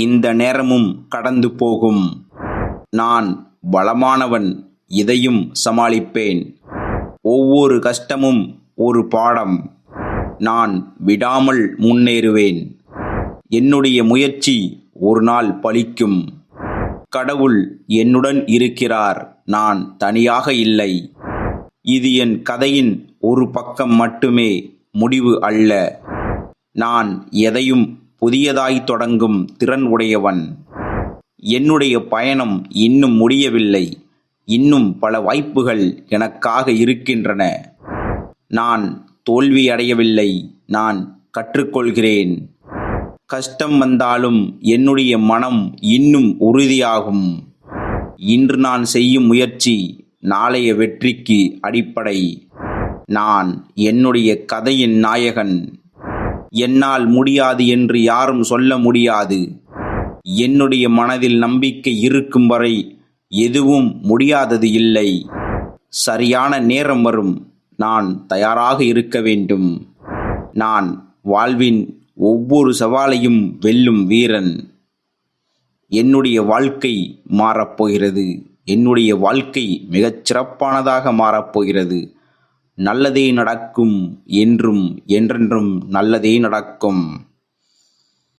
இந்த நேரமும் கடந்து போகும். நான் பலமானவன் இதையும் சமாளிப்பேன். ஒவ்வொரு கஷ்டமும் ஒரு பாடம். நான் விடாமல் முன்னேறுவேன். என்னுடைய முயற்சி ஒரு நாள் பலிக்கும். கடவுள் என்னுடன் இருக்கிறார் நான் தனியாக இல்லை. இது என் கதையின் ஒரு பக்கம் மட்டுமே முடிவு அல்ல. நான் எதையும் புதியதாய் தொடங்கும் திறன் உடையவன். என்னுடைய பயணம் இன்னும் முடியவில்லை. இன்னும் பல வாய்ப்புகள் எனக்காக இருக்கின்றன. நான் தோல்வி அடையவில்லை. நான் கற்றுக்கொள்கிறேன். கஷ்டம் வந்தாலும் என்னுடைய மனம் இன்னும் உறுதியாகும். இன்று நான் செய்யும் முயற்சி நாளைய வெற்றிக்கு அடிப்படை. நான் என்னுடைய கதையின் நாயகன். என்னால் முடியாது என்று யாரும் சொல்ல முடியாது. என்னுடைய மனதில் நம்பிக்கை இருக்கும் வரை எதுவும் முடியாதது இல்லை. சரியான நேரம் வரும். நான் தயாராக இருக்க வேண்டும். நான் வாழ்வின் ஒவ்வொரு சவாலையும் வெல்லும் வீரன். என்னுடைய வாழ்க்கை மாறப்போகிறது. என்னுடைய வாழ்க்கை மிகச் சிறப்பானதாக மாறப்போகிறது. நல்லதே நடக்கும் என்றும் என்றென்றும் நல்லதே நடக்கும்.